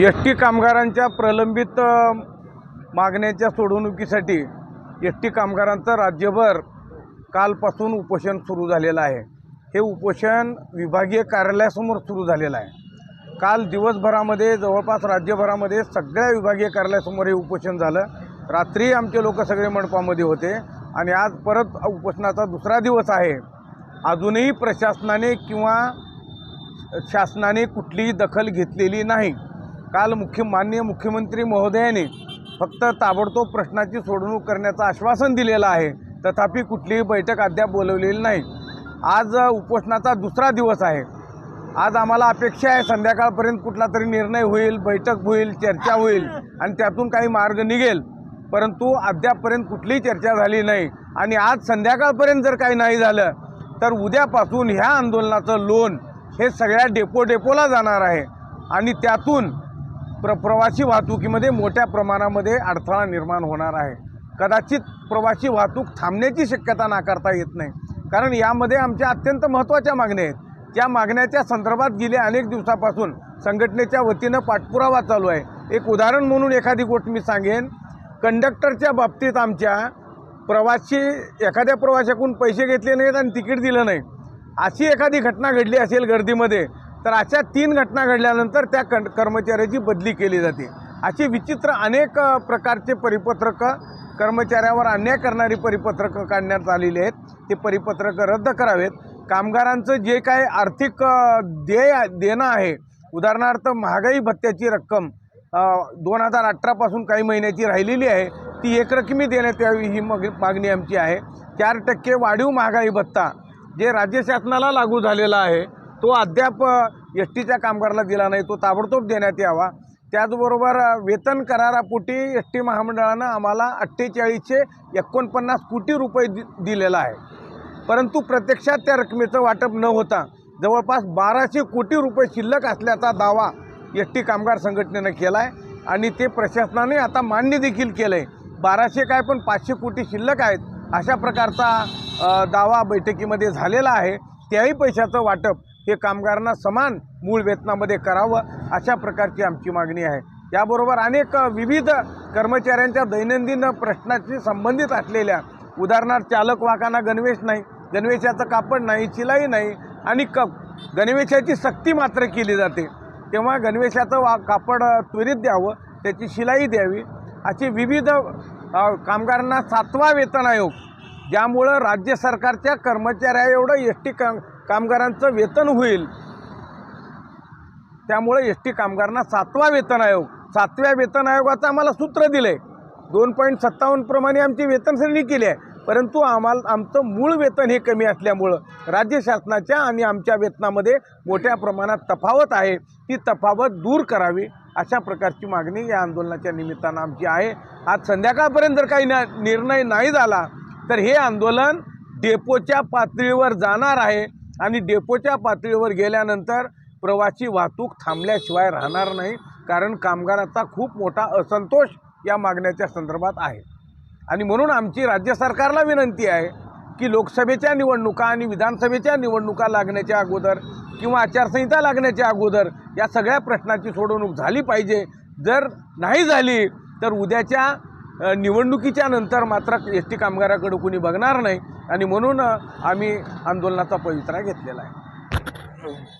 S T कामगारांच्या प्रलंबित मागण्याच्या सोडवणुकीसाठी S T कामगारांचं राज्यभर कालपासून उपोषण सुरू झालेलं आहे. हे उपोषण विभागीय कार्यालयासमोर सुरू झालेलं आहे. काल दिवसभरामध्ये जवळपास राज्यभरामध्ये सगळ्या विभागीय कार्यालयासमोर हे उपोषण झालं. रात्री आमचे लोक सगळे मंडपामध्ये होते आणि आज परत उपोषणाचा दुसरा दिवस आहे. अजूनही प्रशासनाने किंवा शासनाने कुठलीही दखल घेतलेली नाही. काल मुख्य माननीय मुख्यमंत्री महोदयाने फक्त ताबडतोब प्रश्नाची सोडवणूक करण्याचं आश्वासन दिलेलं आहे. तथापि कुठलीही बैठक अद्याप बोलवलेली नाही. आज उपोषणाचा दुसरा दिवस आहे. आज आम्हाला अपेक्षा आहे संध्याकाळपर्यंत कुठला तरी निर्णय होईल बैठक होईल चर्चा होईल आणि त्यातून काही मार्ग निघेल. परंतु अद्यापपर्यंत कुठलीही चर्चा झाली नाही आणि आज संध्याकाळपर्यंत जर काही नाही झालं तर उद्यापासून ह्या आंदोलनाचं लोन हे सगळ्या डेपो डेपोला जाणार आहे. आणि त्यातून प्र प्रवासी वाहतुकीमध्ये मोठ्या प्रमाणामध्ये अडथळा निर्माण होणार आहे. कदाचित प्रवासी वाहतूक थांबण्याची शक्यता नाकारता येत नाही. कारण यामध्ये आमच्या अत्यंत महत्त्वाच्या मागण्या आहेत. त्या मागण्याच्या संदर्भात गेल्या अनेक दिवसापासून संघटनेच्या वतीनं पाठपुरावा चालू आहे. एक उदाहरण म्हणून एखादी गोष्ट मी सांगेन. कंडक्टरच्या बाबतीत आमच्या प्रवासी एखाद्या प्रवाशाकडून पैसे घेतले नाहीत आणि तिकीट दिलं नाही. अशी एखादी घटना घडली असेल गर्दीमध्ये तर अशा तीन घटना घडल्यानंतर त्या कं कर्मचाऱ्याची बदली केली जाते. अशी विचित्र अनेक प्रकारचे परिपत्रकं कर्मचाऱ्यावर अन्याय करणारी परिपत्रकं काढण्यात आलेली आहेत. ते परिपत्रकं रद्द करावेत. कामगारांचं जे काय आर्थिक देय देणं आहे उदाहरणार्थ महागाई भत्त्याची रक्कम दोन हजार अठरापासून काही महिन्याची राहिलेली आहे ती एकरकमी देण्यात यावी ही मग मागणी आमची आहे. चार टक्के वाढीव महागाई भत्ता जे राज्य शासनाला लागू झालेला आहे तो अद्याप एस टीच्या कामगाराला दिला नाही. तो ताबडतोब देण्यात यावा. त्याचबरोबर वेतन करारापोटी एस टी महामंडळानं आम्हाला अठ्ठेचाळीसशे एकोणपन्नास कोटी रुपये दि दिलेला आहे. परंतु प्रत्यक्षात त्या रकमेचं वाटप न होता जवळपास बाराशे कोटी रुपये शिल्लक असल्याचा दावा एस टी कामगार संघटनेनं केला आहे आणि ते प्रशासनाने आता मान्य देखील केलं आहे बाराशे काय पण पाचशे कोटी शिल्लक आहेत अशा प्रकारचा दावा बैठकीमध्ये झालेला आहे. त्याही पैशाचं वाटप हे कामगारांना समान मूळ वेतनामध्ये करावं अशा प्रकारची आमची मागणी आहे. याबरोबर अनेक विविध कर्मचाऱ्यांच्या दैनंदिन प्रश्नाशी संबंधित असलेल्या उदाहरणार्थ चालक वाहकांना गणवेश नाही गणवेशाचं कापड नाही शिलाई नाही आणि क गणवेशाची सक्ती मात्र केली जाते. तेव्हा गणवेशाचं वा कापड त्वरित द्यावं त्याची शिलाई द्यावी अशी विविध कामगारांना सातवा वेतन आयोग ज्यामुळं राज्य सरकारच्या कर्मचाऱ्या एवढं एस टी क कामगारांचं वेतन होईल. त्यामुळे एस टी कामगारांना सातवा वेतन आयोग सातव्या वेतन आयोगाचं आम्हाला सूत्र दिलं आहे दोन पॉईंट सत्तावन्न प्रमाणे आमची वेतन श्रेणी केली आहे. परंतु आम्हाला आमचं मूळ वेतन हे कमी असल्यामुळं राज्य शासनाच्या आणि आमच्या वेतनामध्ये मोठ्या प्रमाणात तफावत आहे. ती तफावत दूर करावी अशा प्रकारची मागणी या आंदोलनाच्या निमित्तानं आमची आहे. आज संध्याकाळपर्यंत जर काही निर्णय नाही झाला तर हे आंदोलन डेपोच्या पातळीवर जाणार आहे. आणि डेपोच्या पातळीवर गेल्यानंतर प्रवासी वाहतूक थांबल्याशिवाय राहणार नाही कारण कामगारांचा खूप मोठा असंतोष या मागण्याच्या संदर्भात आहे. आणि म्हणून आमची राज्य सरकारला विनंती आहे की लोकसभेच्या निवडणुका आणि विधानसभेच्या निवडणुका लागण्याच्या अगोदर किंवा आचारसंहिता लागण्याच्या अगोदर या सगळ्या प्रश्नाची सोडवणूक झाली पाहिजे. जर नाही झाली तर उद्याच्या निवडणुकीच्या नंतर मात्र एस टी कामगाराकडे कुणी बघणार नाही. आणि म्हणून आम्ही आंदोलनाचा पवित्रा घेतलेला आहे.